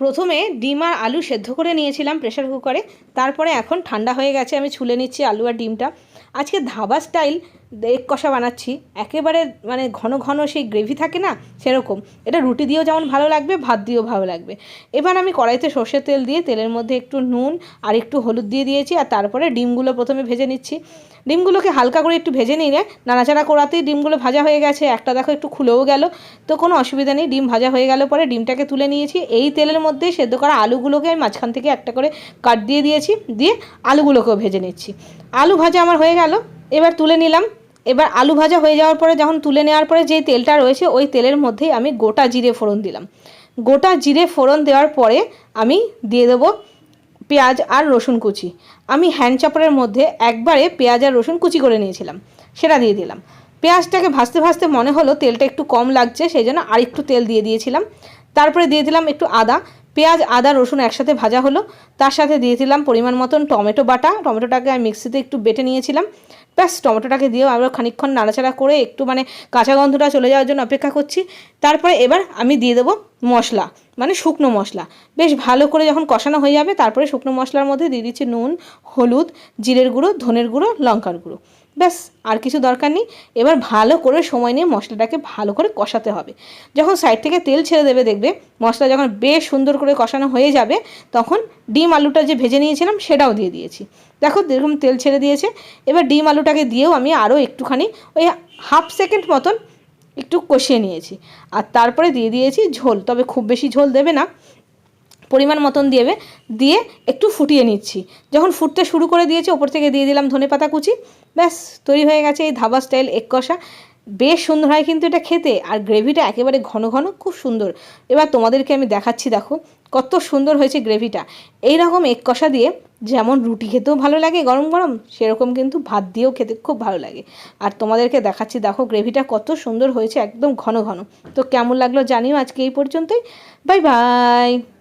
প্রথমে ডিম আর আলু সেদ্ধ করে নিয়েছিলাম প্রেশার কুকারে, তারপরে এখন ঠান্ডা হয়ে গেছে, আমি ছুলে নিচ্ছি আলু আর ডিমটা। আজকে ধাবা স্টাইল এগ কষা বানাচ্ছি। একেবারে মানে ঘন ঘন সেই গ্রেভি থাকে না, সেরকম। এটা রুটি দিয়েও যেমন ভালো লাগবে, ভাত দিয়েও ভালো লাগবে। এবার আমি কড়াইতে সর্ষের তেল দিয়ে, তেলের মধ্যে একটু নুন আর একটু হলুদ দিয়ে দিয়েছি আর তারপরে ডিমগুলো প্রথমে ভেজে নিচ্ছি। ডিমগুলোকে হালকা করে একটু ভেজে নিলে নাড়াচাড়া করাতেই ডিমগুলো ভাজা হয়ে গেছে। একটা দেখো একটু খুলেও গেল। তো কোনো অসুবিধা নেই, ডিম ভাজা হয়ে গেল পরে ডিমটাকে তুলে নিয়েছি। এই তেলের মধ্যেই সেদ্ধ করা আলুগুলোকে আমি মাঝখান থেকে একটা করে কাট দিয়ে দিয়েছি। দিয়ে আলুগুলোকেও ভেজে নিচ্ছি। আলু ভাজা আমার হয়ে গেল। এবার তুলে নিলাম এবার আলু ভাজা হয়ে যাওয়ার পরে যখন তুলে নেওয়ার পরে যেই তেলটা রয়েছে, ওই তেলের মধ্যেই আমি গোটা জিরে ফোড়ন দিলাম। গোটা জিরে ফোড়ন দেওয়ার পরে আমি দিয়ে দেবো পেঁয়াজ আর রসুন কুচি। আমি হ্যান্ড চাপড়ের মধ্যে একবারে পেঁয়াজ আর রসুন কুচি করে নিয়েছিলাম, সেটা দিয়ে দিলাম। পেঁয়াজটাকে ভাজতে ভাজতে মনে হলো তেলটা একটু কম লাগছে, সেই জন্য আর একটু তেল দিয়ে দিয়েছিলাম। তারপরে দিয়ে দিলাম একটু আদা। পেঁয়াজ, আদা, রসুন একসাথে ভাজা হলো। তার সাথে দিয়ে দিলাম পরিমাণ মতন টমেটো বাটা। টমেটোটাকে আমি মিক্সিতে একটু বেটে নিয়েছিলাম। ব্যাস, টমেটোটাকে দিয়েও আমরা খানিকক্ষণ নাড়াচাড়া করে একটু মানে কাঁচা গন্ধটা চলে যাওয়ার জন্য অপেক্ষা করছি। তারপরে এবার আমি দিয়ে দেবো মশলা মানে শুকনো মশলা। বেশ ভালো করে যখন কষানো হয়ে যাবে, তারপরে শুকনো মশলার মধ্যে দিয়ে দিচ্ছি নুন, হলুদ, জিরের গুঁড়ো, ধনের গুঁড়ো, লঙ্কার গুঁড়ো। ব্যাস, আর কিছু দরকার নেই। এবার ভালো করে সময় নিয়ে মশলাটাকে ভালো করে কষাতে হবে। যখন সাইড থেকে তেল ছেড়ে দেবে, দেখবে মশলা যখন বেশ সুন্দর করে কষানো হয়ে যাবে, তখন ডিম আলুটা যে ভেজে নিয়েছিলাম, সেটাও দিয়ে দিয়েছি। দেখো এরকম তেল ছেড়ে দিয়েছে। এবার ডিম আলুটাকে দিয়েও আমি আরও একটুখানি ওই হাফ সেকেন্ড মতন একটু কষিয়ে নিয়েছি। আর তারপরে দিয়ে দিয়েছি ঝোল। তবে খুব বেশি ঝোল দেবে না। পরিমাণ মতন দেবে দিয়ে একটু ফুটিয়ে নিচ্ছি। যখন ফুটতে শুরু করে দিয়েছি, ওপর থেকে দিয়ে দিলাম ধনে পাতা কুচি। ব্যাস, তৈরি হয়ে গেছে এই ধাবা স্টাইল এক কষা। বেশ সুন্দর হয় কিন্তু এটা খেতে, আর গ্রেভিটা একেবারে ঘন ঘন, খুব সুন্দর। এবার তোমাদেরকে আমি দেখাচ্ছি, দেখো, কত সুন্দর হয়েছে গ্রেভিটা। এই রকম এক কষা দিয়ে যেমন রুটি খেতেও ভালো লাগে, গরম গরম, সেরকম কিন্তু ভাত দিয়েও খেতে খুব ভালো লাগে। আর তোমাদেরকে দেখাচ্ছি, দেখো, গ্রেভিটা কত সুন্দর হয়েছে, একদম ঘন ঘন। তো কেমন লাগল জানিও আজকে এই পর্যন্তই। Bye bye!